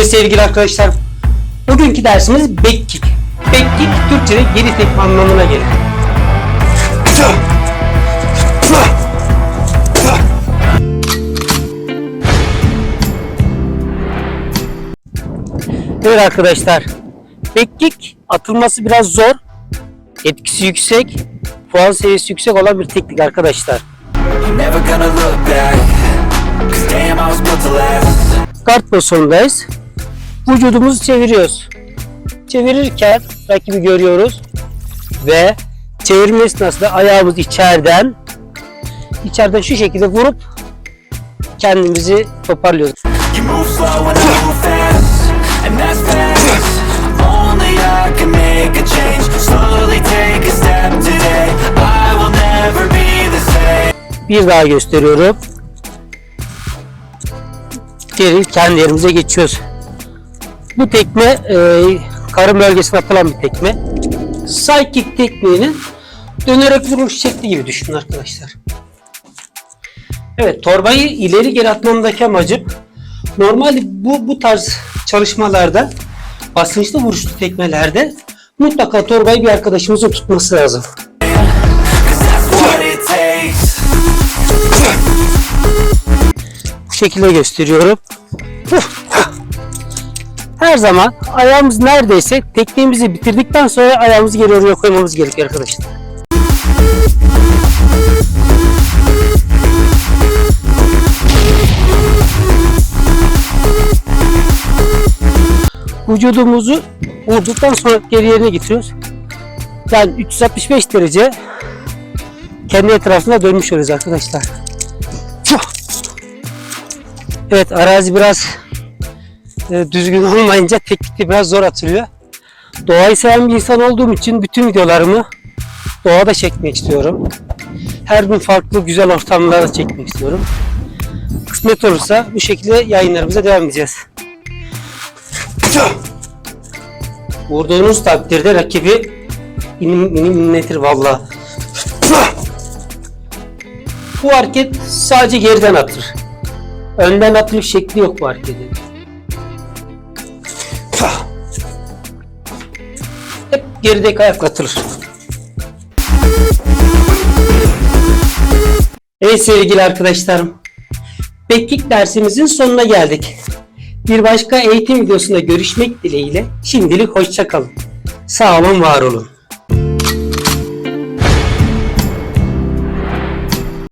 Evet sevgili arkadaşlar, bugünkü dersimiz backkick. Backkick Türkçe'de geri tekme anlamına gelir. Evet arkadaşlar, backkick atılması biraz zor, etkisi yüksek, puan seviyesi yüksek olan bir teknik arkadaşlar. Kart pozisyondayız. Vücudumuzu çeviriyoruz. Çevirirken rakibi görüyoruz ve çevirme esnasında ayağımız içeriden içeriden şu şekilde vurup kendimizi toparlıyoruz. Bir daha gösteriyorum. Geri kendi yerimize geçiyoruz. Bu tekme e, karın bölgesine atılan bir tekme. Side kick tekniğinin dönerek vuruş şekli gibi düşünün arkadaşlar. Evet torbayı ileri geri atmamdaki amacım normalde bu, bu tarz çalışmalarda basınçlı vuruşlu tekmelerde mutlaka torbayı bir arkadaşımızın tutması lazım. Bu şekilde gösteriyorum. Her zaman ayağımız neredeyse tekniğimizi bitirdikten sonra ayağımızı geri oraya koymamız gerekiyor arkadaşlar. Vücudumuzu vurduktan sonra geri yerine getiriyoruz. Yani 365 derece kendi etrafına dönmüş oluyoruz arkadaşlar. Evet arazi biraz e, düzgün olmayınca teknikte biraz zor atılıyor. Doğayı seven bir insan olduğum için bütün videolarımı doğada çekmek istiyorum. Her gün farklı güzel ortamlarda çekmek istiyorum. Kısmet olursa bu şekilde yayınlarımıza devam edeceğiz. Vurduğunuz takdirde rakibi inim inim inletir valla. Bu hareket sadece geriden atır. Önden atılış şekli yok bu hareketin. Gerideki ayak atılır. Evet sevgili arkadaşlarım. Backkick dersimizin sonuna geldik. Bir başka eğitim videosunda görüşmek dileğiyle şimdilik hoşça kalın. Sağ olun, var olun.